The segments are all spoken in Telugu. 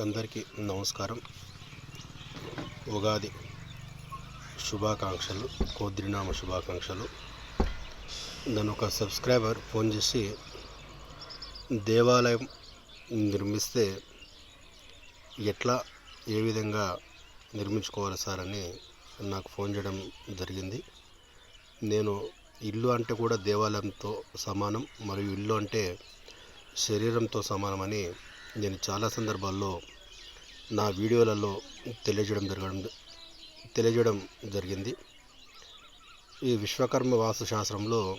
అందరికీ నమస్కారం. ఉగాది శుభాకాంక్షలు కోద్రినామ శుభాకాంక్షలు. నన్ను ఒక సబ్స్క్రైబర్ ఫోన్ చేసి దేవాలయం నిర్మిస్తే ఎట్లా ఏ విధంగా నిర్మించుకోవాలి సార్ అని నాకు ఫోన్ చేయడం జరిగింది. నేను ఇల్లు అంటే కూడా దేవాలయంతో సమానం మరియు ఇల్లు అంటే శరీరంతో సమానమని నేను చాలా సందర్భాల్లో నా వీడియోలలో తెలియజేయడం జరగడం తెలియజేయడం జరిగింది. ఈ విశ్వకర్మ వాస్తు శాస్త్రంలో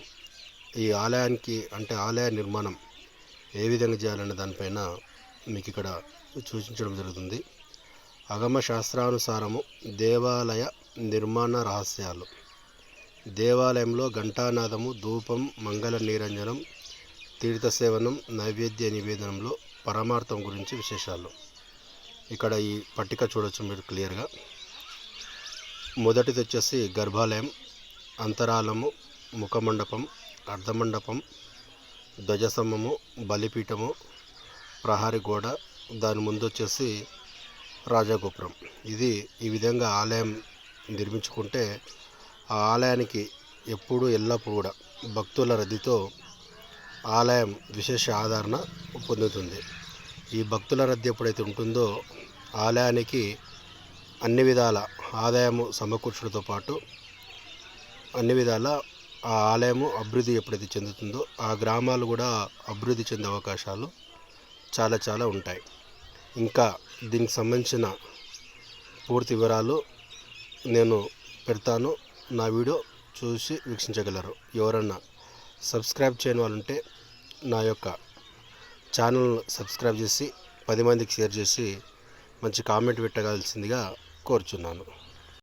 ఈ ఆలయానికి అంటే ఆలయ నిర్మాణం ఏ విధంగా చేయాలనే దానిపైన మీకు ఇక్కడ సూచించడం జరుగుతుంది. అగమ శాస్త్రానుసారము దేవాలయ నిర్మాణ రహస్యాలు. దేవాలయంలో ఘంటానాదము ధూపం మంగళ నిరంజనం తీర్థసేవనం నైవేద్య నివేదనంలో పరమార్థం గురించి విశేషాలు. ఇక్కడ ఈ పట్టిక చూడొచ్చు మీరు క్లియర్గా. మొదటిది వచ్చేసి గర్భాలయం అంతరాలము ముఖమండపం అర్ధమండపం ధ్వజస్తంభము బలిపీఠము ప్రహారీ గోడ దాని ముందు వచ్చేసి రాజగోపురం. ఇది ఈ విధంగా ఆలయం నిర్మించుకుంటే ఆ ఆలయానికి ఎప్పుడు ఎల్లప్పుడూ కూడా భక్తుల రద్దీతో ఆలయం విశేష ఆదరణ పొందుతుంది. ఈ భక్తుల రద్దీ ఎప్పుడైతే ఉంటుందో ఆలయానికి అన్ని విధాల ఆదాయము సమకూర్చడంతో పాటు అన్ని విధాల ఆ ఆలయము అభివృద్ధి ఎప్పుడైతే చెందుతుందో ఆ గ్రామాలు కూడా అభివృద్ధి చెందే అవకాశాలు చాలా చాలా ఉంటాయి. ఇంకా దీనికి సంబంధించిన పూర్తి వివరాలు నేను పెడతాను. నా వీడియో చూసి వీక్షించగలరు. ఎవరన్నా సబ్స్క్రైబ్ చేయని వాళ్ళు ఉంటే నా యొక్క ఛానల్ సబ్స్క్రైబ్ చేసి పది మందికి షేర్ చేసి మంచి కామెంట్ పెట్టగలసిందిగా కోరుచున్నాను.